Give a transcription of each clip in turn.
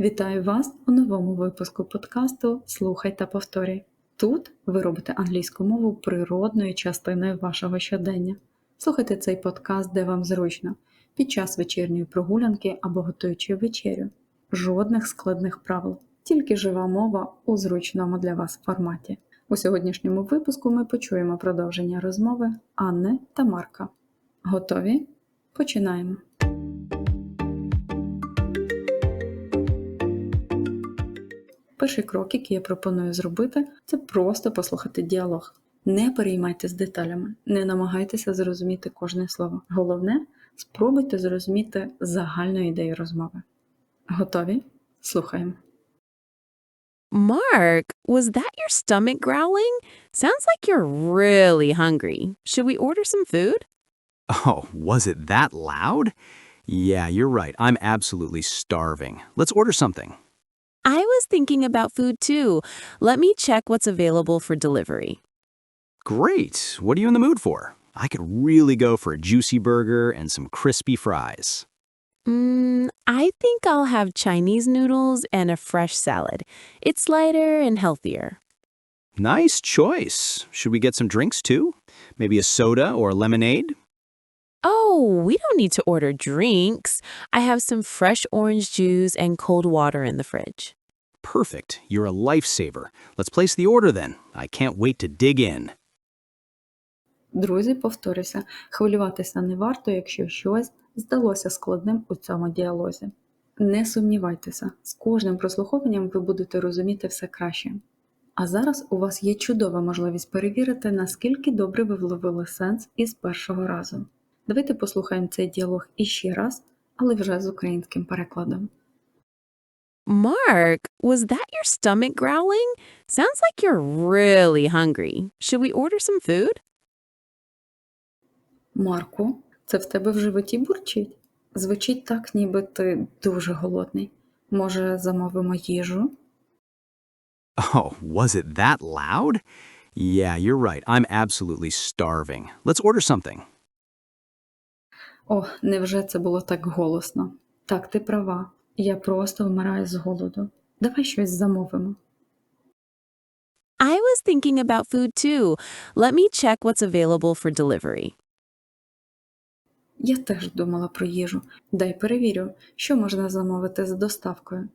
Вітаю вас у новому випуску подкасту Слухай та повторюй. Тут ви робите англійську мову природною частиною вашого щодення. Слухайте цей подкаст, де вам зручно, під час вечірньої прогулянки або готуючи вечерю. Жодних складних правил, тільки жива мова у зручному для вас форматі. У сьогоднішньому випуску ми почуємо продовження розмови Анни та Марка. Готові? Починаємо. Перший крок, який я пропоную зробити, це просто послухати діалог. Не переймайтеся деталями, не намагайтеся зрозуміти кожне слово. Головне, спробуйте зрозуміти загальну ідею розмови. Готові? Слухаємо. Mark, was that your stomach growling? Sounds like you're really hungry. Should we order some food? Oh, was it that loud? Yeah, you're right. I'm absolutely starving. Let's order something. I was thinking about food too. Let me check what's available for delivery. Great. What are you in the mood for? I could really go for a juicy burger and some crispy fries. Mm, I think I'll have Chinese noodles and a fresh salad. It's lighter and healthier. Nice choice. Should we get some drinks too? Maybe a soda or a lemonade? Oh, we don't need to order drinks. I have some fresh orange juice and cold water in the fridge. Perfect. You're a lifesaver. Let's place the order then. I can't wait to dig in. Друзі, повторюся, хвилюватися не варто, якщо щось здалося складним у цьому діалозі. Не сумнівайтеся, з кожним прослуховуванням ви будете розуміти все краще. А зараз у вас є чудова можливість перевірити, наскільки добре ви вловили сенс із першого разу. Давайте послухаємо цей діалог іще раз, але вже з українським перекладом. Mark, was that your stomach growling? Sounds like you're really hungry. Should we order some food? Марку, це в тебе в животі бурчить? Звучить так, ніби ти дуже голодний. Може, замовимо їжу? Oh, was it that loud? Yeah, you're right. I'm absolutely starving. Let's order something. О, невже це було так голосно? Так, ти права. Я просто вмираю з голоду. Давай щось замовимо. I was thinking about food too. Let me check what's available for delivery. Я теж думала про їжу. Дай перевірю, що можна замовити з доставкою.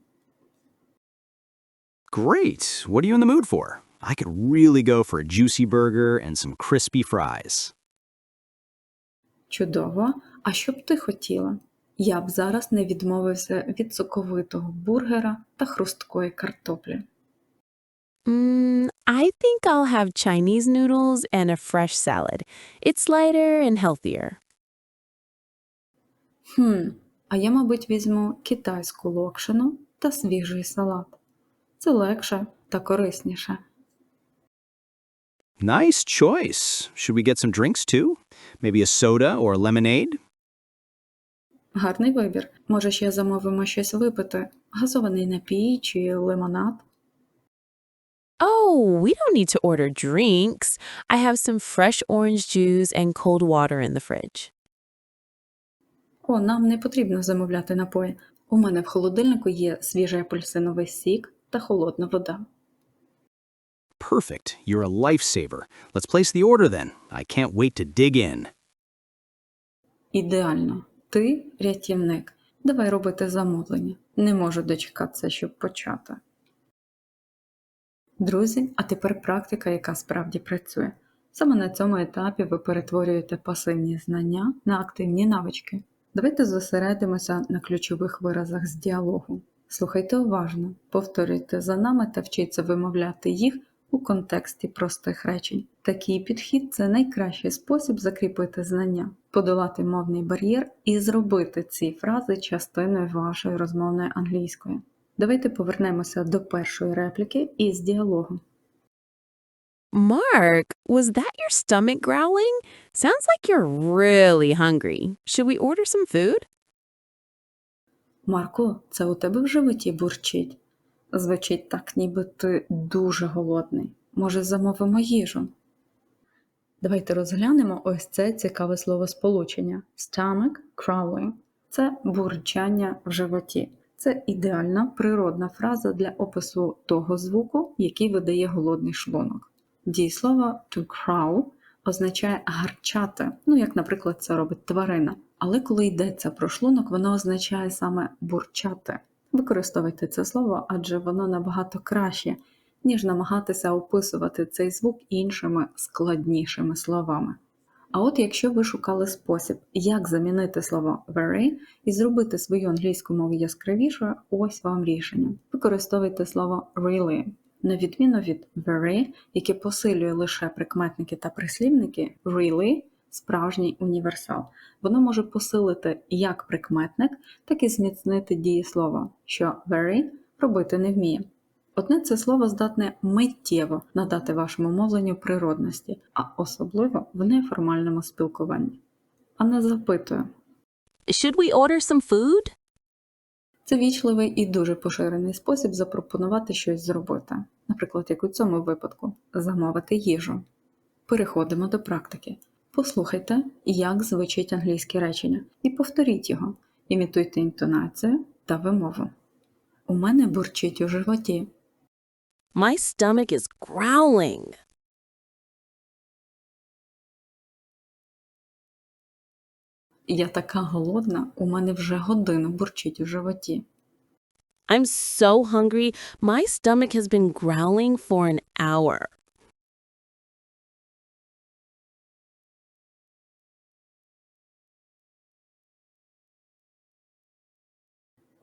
Great. What are you in the mood for? I could really go for a juicy burger and some crispy fries. Чудово. А що б ти хотіла? Я б зараз не відмовився від соковитого бургера та хрусткої картоплі. Mm, I think I'll have Chinese noodles and a fresh salad. It's lighter and healthier. Хм, а я, мабуть, візьму китайську локшину та свіжий салат. Це легше та корисніше. Nice choice. Should we get some drinks too? Maybe a soda or lemonade? Гарний вибір. Може, ще замовимо щось випити, газований напій чи лимонад. Oh, we don't need to order drinks. I have some fresh orange juice and cold water in the fridge. О, нам не потрібно замовляти напої. У мене в холодильнику є свіжий апельсиновий сік та холодна вода. Perfect. You're a lifesaver. Let's place the order then. I can't wait to dig in. Ідеально. Ти рятівник. Давай робити замовлення. Не можу дочекатися, щоб почати. Друзі, а тепер практика, яка справді працює. Саме на цьому етапі ви перетворюєте пасивні знання на активні навички. Давайте зосередимося на ключових виразах з діалогу. Слухайте уважно, повторюйте за нами та вчіться вимовляти їх у контексті простих речень. Такий підхід це найкращий спосіб закріпити знання, подолати мовний бар'єр і зробити ці фрази частиною вашої розмовної англійської. Давайте повернемося до першої репліки із діалогу. Mark, was that your stomach growling? Sounds like you're really hungry. Should we order some food? Марко, це у тебе в животі бурчить. Звучить так, ніби ти дуже голодний. Може, замовимо їжу? Давайте розглянемо ось це цікаве словосполучення. Stomach crawling – це бурчання в животі. Це ідеальна природна фраза для опису того звуку, який видає голодний шлунок. Дієслово to crow означає гарчати, ну як, наприклад, це робить тварина. Але коли йдеться про шлунок, воно означає саме бурчати. Використовуйте це слово, адже воно набагато краще, ніж намагатися описувати цей звук іншими складнішими словами. А от якщо ви шукали спосіб, як замінити слово very і зробити свою англійську мову яскравішою, ось вам рішення. Використовуйте слово really. На відміну від very, яке посилює лише прикметники та прислівники, really – справжній універсал. Воно може посилити як прикметник, так і зміцнити дієслово, що very робити не вміє. Одне це слово здатне миттєво надати вашому мовленню природності, а особливо в неформальному спілкуванні. Анна запитує. Should we order some food? Це вічливий і дуже поширений спосіб запропонувати щось зробити, наприклад, як у цьому випадку замовити їжу. Переходимо до практики. Послухайте, як звучить англійське речення, і повторіть його, імітуйте інтонацію та вимову. У мене бурчить у животі. My stomach is growling. Я така голодна, у мене вже годину бурчить у животі. I'm so hungry. My stomach has been growling for an hour.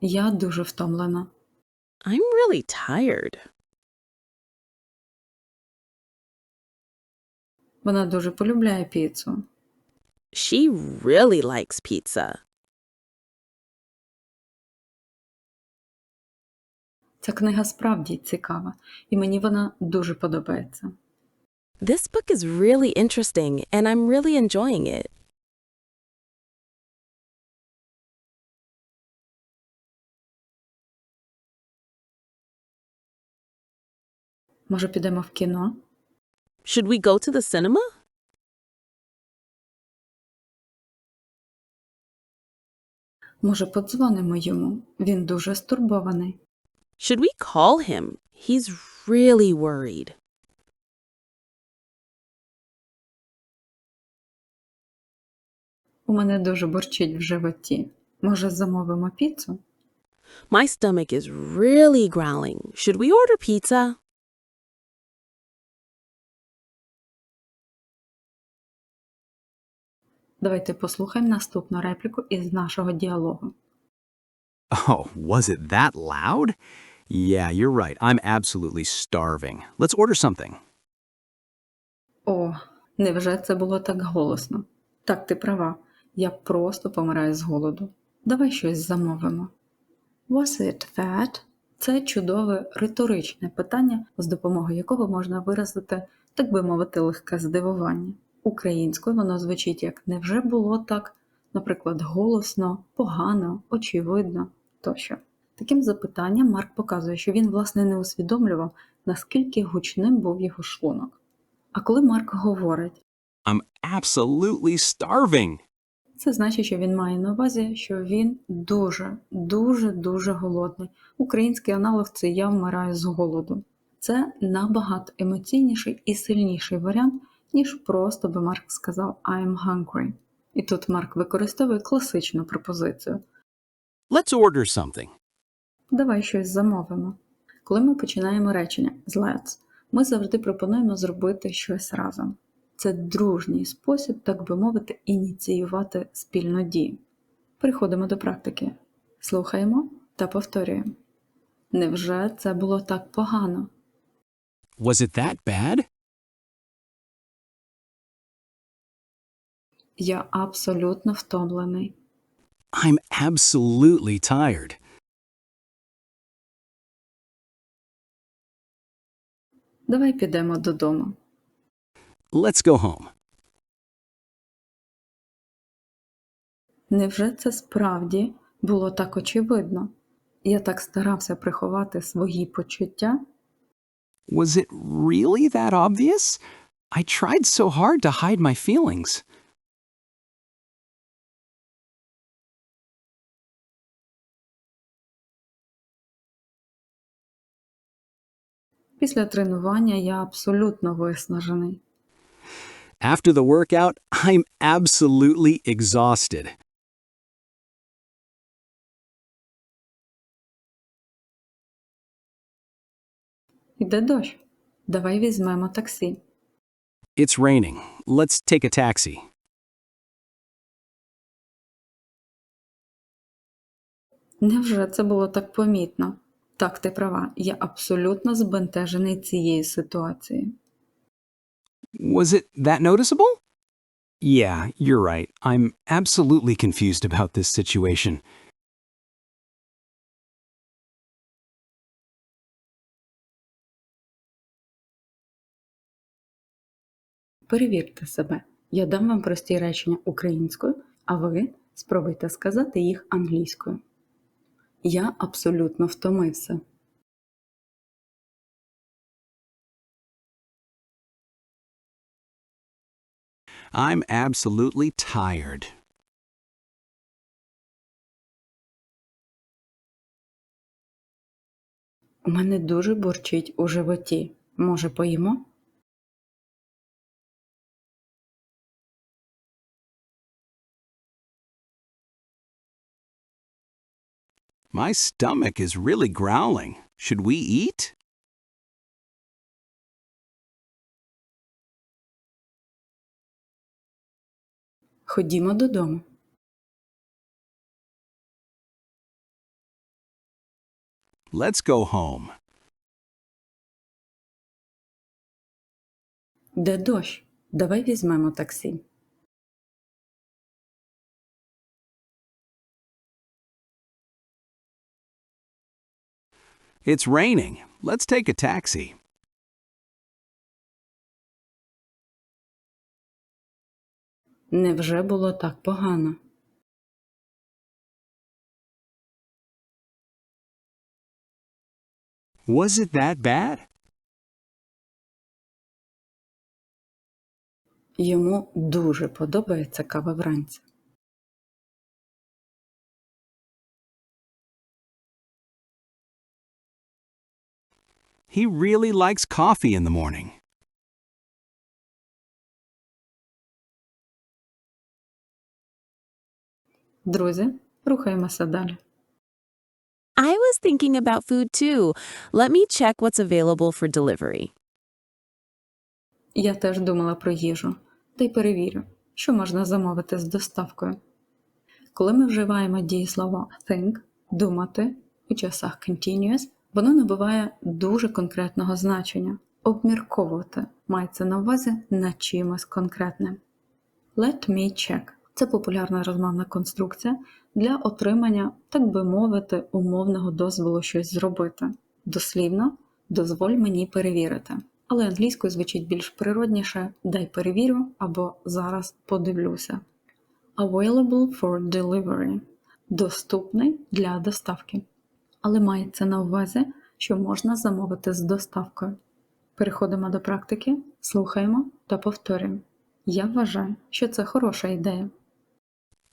Я дуже втомлена. I'm really tired. Вона дуже полюбляє піцу. She really likes pizza. Ця книга справді цікава, і мені вона дуже подобається. This book is really interesting, and I'm really enjoying it. Може, підемо в кіно? Should we go to the cinema? Може, подзвонимо йому? Він дуже стурбований. Should we call him? He's really worried. У мене дуже бурчить в животі. Може, замовимо піцу? My stomach is really growling. Should we order pizza? Давайте послухаємо наступну репліку із нашого діалогу. Oh, was it that loud? Yeah, you're right. I'm absolutely starving. Let's order something. О, невже це було так голосно? Так, ти права. Я просто помираю з голоду. Давай щось замовимо. Was it that? Це чудове риторичне питання, з допомогою якого можна виразити, так би мовити, легке здивування. Українською воно звучить як невже було так, наприклад, голосно, погано, очевидно тощо. Таким запитанням Марк показує, що він, власне, не усвідомлював, наскільки гучним був його шлунок. А коли Марк говорить, I'm absolutely starving. це значить, що він має на увазі, що він дуже, дуже, дуже голодний. Український аналог це я вмираю з голоду. Це набагато емоційніший і сильніший варіант, ніж просто би Марк сказав I'm hungry. І тут Марк використовує класичну пропозицію. Let's order something. Давай щось замовимо. Коли ми починаємо речення з let's, ми завжди пропонуємо зробити щось разом. Це дружній спосіб, так би мовити, ініціювати спільну дію. Переходимо до практики. Слухаємо та повторюємо. Невже це було так погано? Was it that bad? Я абсолютно втомлений. I'm absolutely tired. Давай підемо додому. Let's go home. Невже це справді було так очевидно? Я так старався приховати свої почуття. Was it really that obvious? I tried so hard to hide my feelings. Після тренування я абсолютно виснажений. After the workout, I'm absolutely exhausted. Іде дощ. Давай візьмемо таксі. It's raining. Let's take a taxi. Невже це було так помітно? Так, ти права, я абсолютно збентежений цією ситуацією. Was it that noticeable? Yeah, you're right. I'm absolutely confused about this situation. Перевірте себе. Я дам вам прості речення українською, а ви спробуйте сказати їх англійською. Я абсолютно втомився. I'm absolutely tired. У мене дуже бурчить у животі. Може, поїмо? My stomach is really growling. Should we eat? Ходімо додому. Let's go home. Де дощ? Давай візьмемо таксі. It's raining. Let's take a taxi. Невже було так погано? Was it that bad? Йому дуже подобається кава вранці. He really likes coffee in the morning. Друзі, рухаємося далі. I was thinking about food too. Let me check what's available for delivery. Я теж думала про їжу, та й перевірю, що можна замовити з доставкою. Коли ми вживаємо дієслово think думати у часах continuous, воно набуває дуже конкретного значення. Обмірковувати мається на увазі над чимось конкретним. Let me check це популярна розмовна конструкція для отримання, так би мовити, умовного дозволу щось зробити. Дослівно, дозволь мені перевірити. Але англійською звучить більш природніше дай перевірю або зараз подивлюся. Available for delivery доступний для доставки. Але мається на увазі, що можна замовити з доставкою. Переходимо до практики, слухаємо та повторюємо. Я вважаю, що це хороша ідея.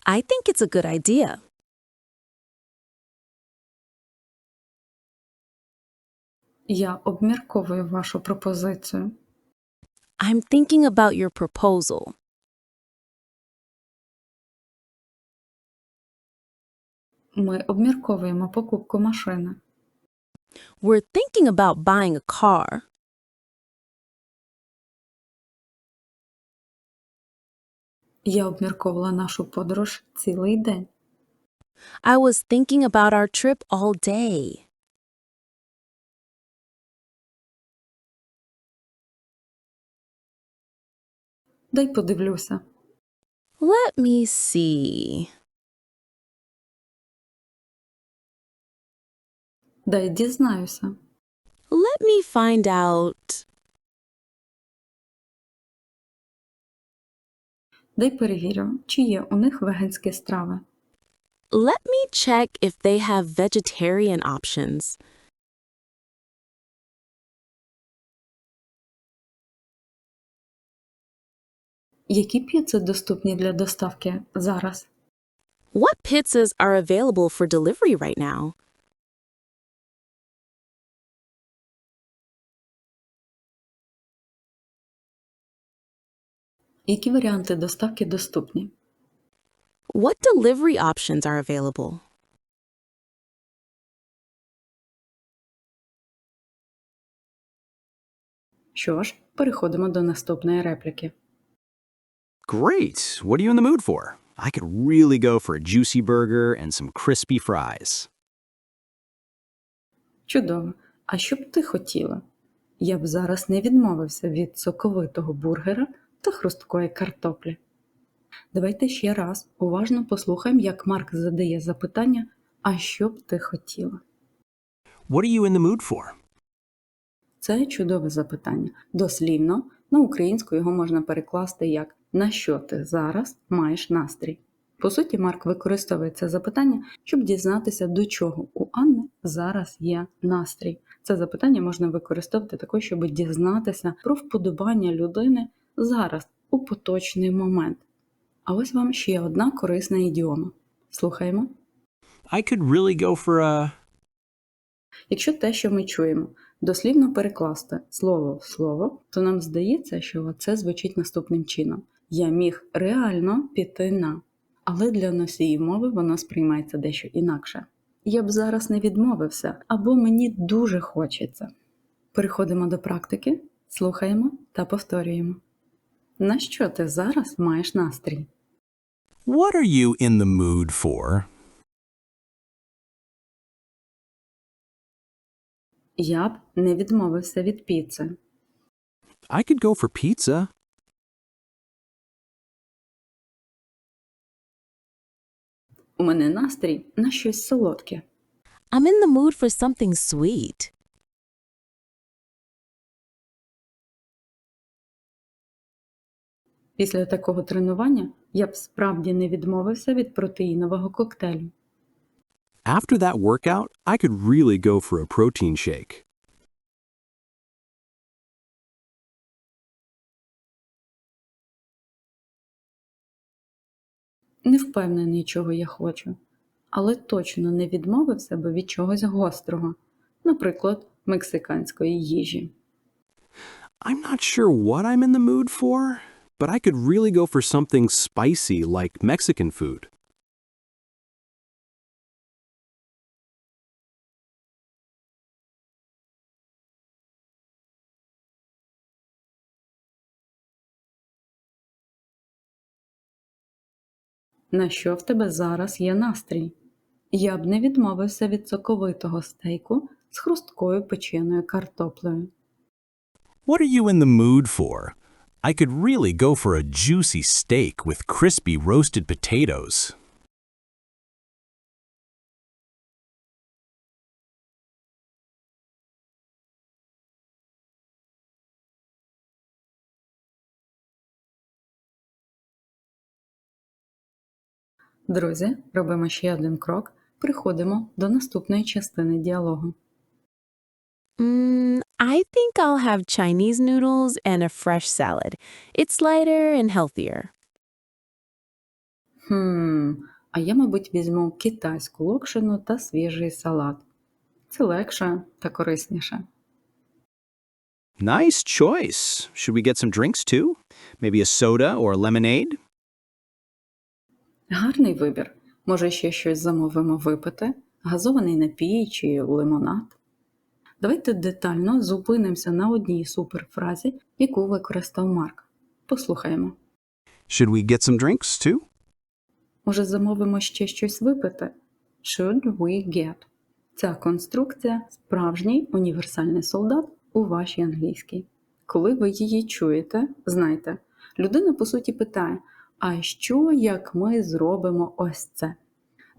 I think it's a good idea. Я обмірковую вашу пропозицію. I'm thinking about your proposal. Ми обмірковуємо покупку машини. We're thinking about buying a car. Я обмірковувала нашу подорож цілий день. I was thinking about our trip all day. Дай подивлюся. Let me see. Дай дізнаюся. Let me find out. Дай перевірю, чи є у них веганські страви. Let me check if they have vegetarian options. Які піци доступні для доставки зараз? What pizzas are available for delivery right now? Які варіанти доставки доступні? What delivery options are available? Що ж, переходимо до наступної репліки. Great. What are you in the mood for? I could really go for a juicy burger and some crispy fries. Чудово. А що б ти хотіла? Я б зараз не відмовився від соковитого бургера та хрусткої картоплі. Давайте ще раз уважно послухаємо, як Марк задає запитання, а що б ти хотіла? What are you in the mood for? Це чудове запитання. Дослівно на українську його можна перекласти як на що ти зараз маєш настрій. По суті, Марк використовує це запитання, щоб дізнатися, до чого у Анни зараз є настрій. Це запитання можна використовувати також, щоб дізнатися про вподобання людини зараз, у поточний момент. А ось вам ще одна корисна ідіома. Слухаємо. I could really go for a. Якщо те, що ми чуємо, дослівно перекласти слово в слово, то нам здається, що це звучить наступним чином: я міг реально піти на. Але для носіїв мови воно сприймається дещо інакше. Я б зараз не відмовився, або мені дуже хочеться. Переходимо до практики, слухаємо та повторюємо. На що ти зараз маєш настрій? What are you in the mood for? Я б не відмовився від піци. I could go for pizza. У мене настрій на щось солодке. I'm in the mood for something sweet. Після такого тренування я б справді не відмовився від протеїнового коктейлю. After that workout, I could really go for a protein shake. Не впевнений, чого я хочу, але точно не відмовився би від чогось гострого, наприклад, мексиканської їжі. I'm not sure what I'm in the mood for, but I could really go for something spicy like Mexican food. На що в тебе зараз є настрій? Я б не відмовився від соковитого стейку з хрусткою печеною картоплею. What are you in the mood for? I could really go for a juicy steak with crispy roasted potatoes. Друзі, робимо ще один крок, приходимо до наступної частини діалогу. Mm, I think I'll have Chinese noodles and a fresh salad. It's lighter and healthier. Хм, а я, мабуть, візьму китайську локшину та свіжий салат. Це легше та корисніше. Nice choice. Should we get some drinks too? Maybe a soda or lemonade? Гарний вибір. Може, ще щось замовимо випити, газований напій чи лимонад. Давайте детально зупинимося на одній суперфразі, яку використав Марк. Послухаємо. Should we get some drinks too? Може, замовимо ще щось випити? Should we get? Ця конструкція справжній універсальний солдат у вашій англійській. Коли ви її чуєте, знайте, людина по суті питає: а що як ми зробимо ось це?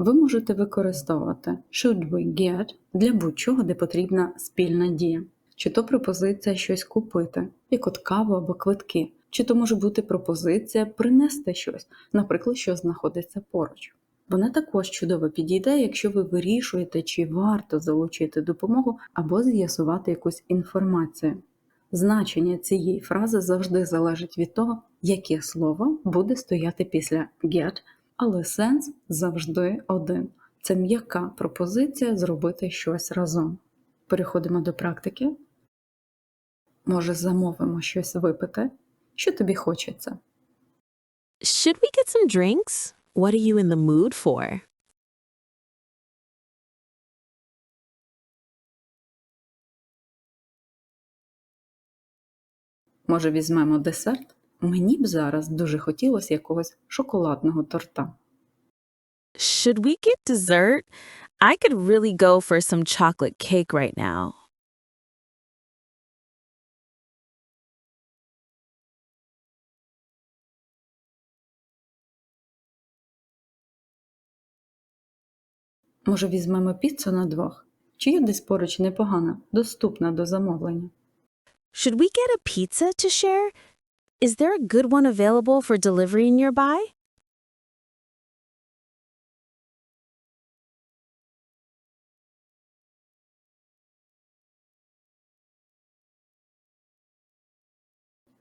Ви можете використовувати should we get для будь-чого, де потрібна спільна дія. Чи то пропозиція щось купити, як от каву або квитки, чи то може бути пропозиція принести щось, наприклад, що знаходиться поруч. Вона також чудово підійде, якщо ви вирішуєте, чи варто залучити допомогу або з'ясувати якусь інформацію. Значення цієї фрази завжди залежить від того, яке слово буде стояти після get, але сенс завжди один. Це м'яка пропозиція зробити щось разом. Переходимо до практики. Може, замовимо щось випити? Що тобі хочеться? Should we get some drinks? What are you in the mood for? Може, візьмемо десерт? Мені б зараз дуже хотілося якогось шоколадного торта. Should we get dessert? I could really go for some chocolate cake right now. Може, візьмемо піцу на двох? Чи є десь поруч непогана, доступна до замовлення? Should we get a pizza to share? Is there a good one available for delivery nearby?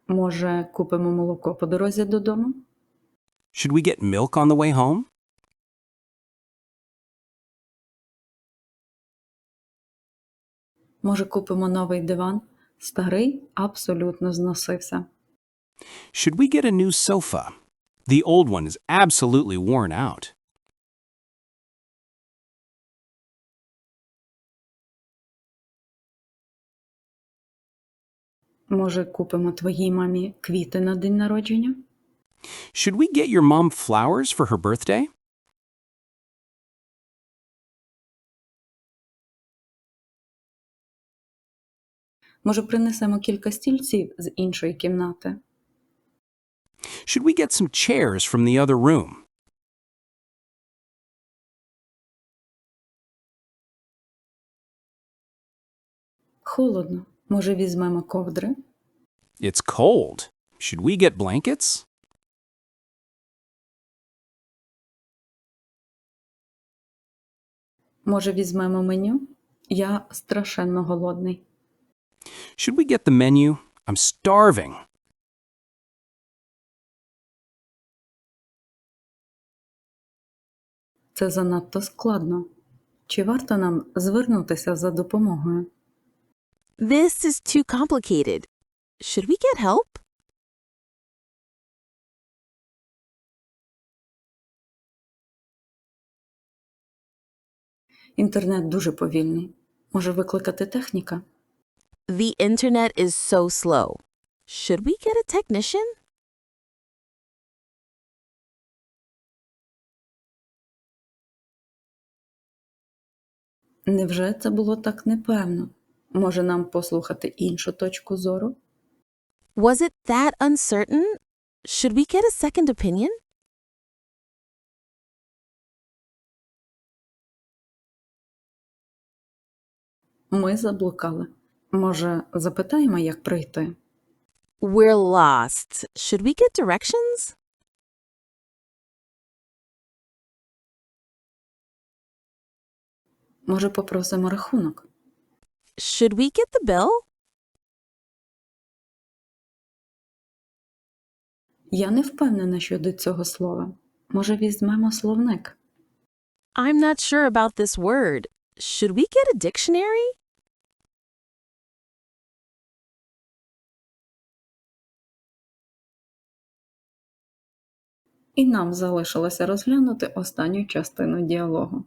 Може, купимо молоко по дорозі додому? Should we get milk on the way home? Може, купимо новий диван? Старий абсолютно зносився. Should we get a new sofa? The old one is absolutely worn out. Може, купимо твоїй мамі квіти на день народження? Should we get your mom flowers for her birthday? Може, принесемо кілька стільців з іншої кімнати? Should we get some chairs from the other room? Холодно. Може, візьмемо ковдри? It's cold. Should we get blankets? Може, візьмемо меню? Я страшенно голодний. Should we get the menu? I'm starving. Це занадто складно. Чи варто нам звернутися за допомогою? This is too complicated. Should we get help? Інтернет дуже повільний. Може викликати техніка? The internet is so slow. Should we get a technician? Невже це було так непевно? Може нам послухати іншу точку зору? Was it that uncertain? Should we get a second opinion? Ми заблукали. Може, запитаємо, як прийти? We're lost. Should we get directions? Може, попросимо рахунок? Should we get the bill? Я не впевнена щодо цього слова. Може, візьмемо словник? I'm not sure about this word. Should we get a dictionary? І нам залишилося розглянути останню частину діалогу.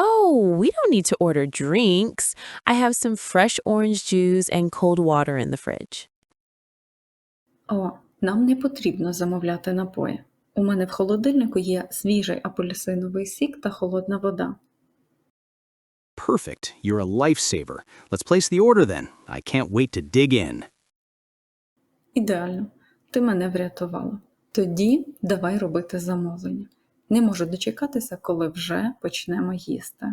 Oh, we don't need to order drinks. I have some fresh orange juice and cold water in the fridge. О, нам не потрібно замовляти напої. У мене в холодильнику є свіжий апельсиновий сік та холодна вода. Perfect. You're a lifesaver. Let's place the order then. I can't wait to dig in. Ідеально, ти мене врятувала. Тоді давай робити замовлення. Не можу дочекатися, коли вже почнемо їсти.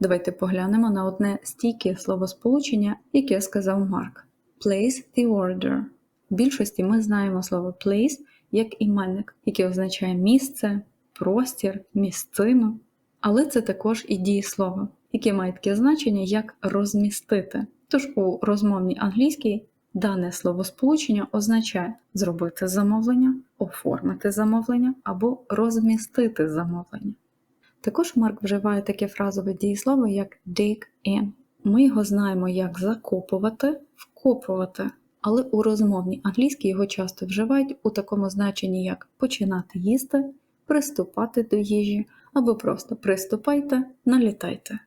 Давайте поглянемо на одне стійке словосполучення, яке сказав Марк. Place the order. В більшості ми знаємо слово place як іменник, яке означає місце, простір, місцину. Але це також і дієслово, яке має таке значення, як розмістити. Тож у розмовній англійській дане словосполучення означає зробити замовлення, оформити замовлення або розмістити замовлення. Також Марк вживає таке фразове дієслово, як dig in. Ми його знаємо як закопувати, вкопувати, але у розмовній англійській його часто вживають у такому значенні, як починати їсти, приступати до їжі або просто приступайте, налітайте.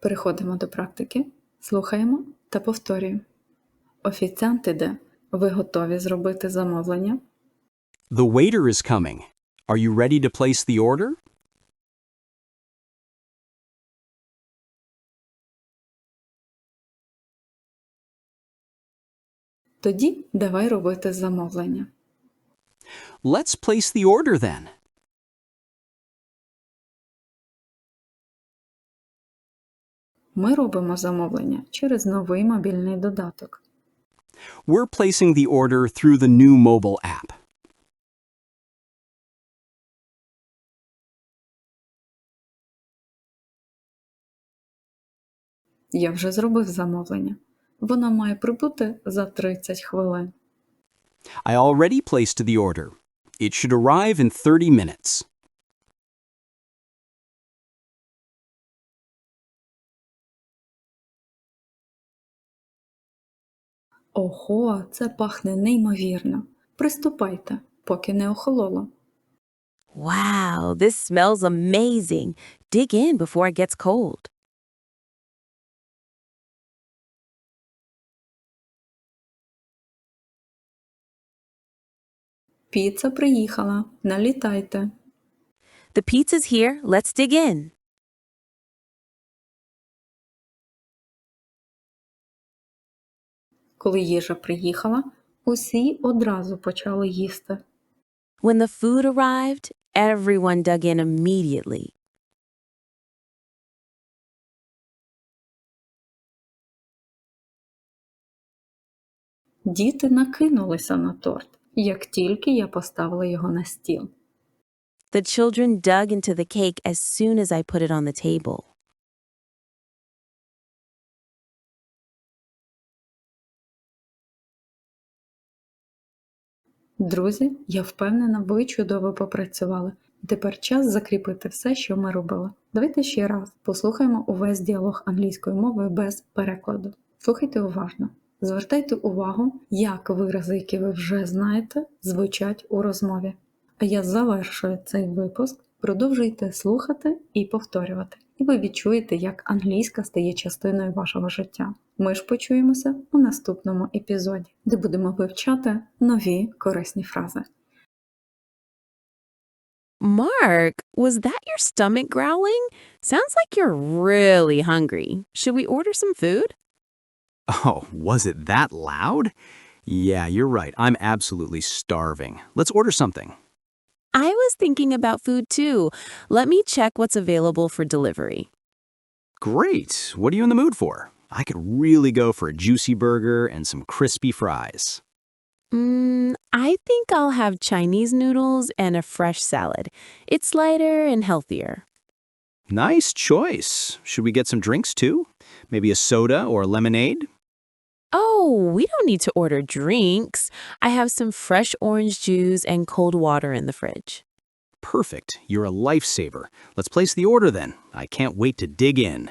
Переходимо до практики, слухаємо та повторюємо. Офіціант іде. Ви готові зробити замовлення? The waiter is coming. Are you ready to place the order? Тоді давай робити замовлення. Let's place the order then. Ми робимо замовлення через новий мобільний додаток. We're placing the order through the new mobile app. Я вже зробив замовлення. Воно має прибути за 30 хвилин. I already placed the order. It should arrive in 30 minutes. Ого, це пахне неймовірно. Приступайте, поки не охололо. Wow, this smells amazing. Dig in before it gets cold. Піца приїхала. Налітайте. The pizza's here. Let's dig in. Коли їжа приїхала, усі одразу почали їсти. When the food arrived, everyone dug in immediately. Діти накинулися на торт, як тільки я поставила його на стіл. The children dug into the cake as soon as I put it on the table. Друзі, я впевнена, ви чудово попрацювали. Тепер час закріпити все, що ми робили. Давайте ще раз послухаємо увесь діалог англійською мовою без перекладу. Слухайте уважно. Звертайте увагу, як вирази, які ви вже знаєте, звучать у розмові. А я завершую цей випуск. Продовжуйте слухати і повторювати. І ви відчуєте, як англійська стає частиною вашого життя. Ми ж почуємося у наступному епізоді, де будемо вивчати нові корисні фрази. Mark, was that your stomach growling? Sounds like you're really hungry. Should we order some food? Oh, was it that loud? Yeah, you're right. I'm absolutely starving. Let's order something. I was thinking about food too. Let me check what's available for delivery. Great. What are you in the mood for? I could really go for a juicy burger and some crispy fries. Mm, I think I'll have Chinese noodles and a fresh salad. It's lighter and healthier. Nice choice. Should we get some drinks too? Maybe a soda or a lemonade? Oh, we don't need to order drinks. I have some fresh orange juice and cold water in the fridge. Perfect. You're a lifesaver. Let's place the order then. I can't wait to dig in.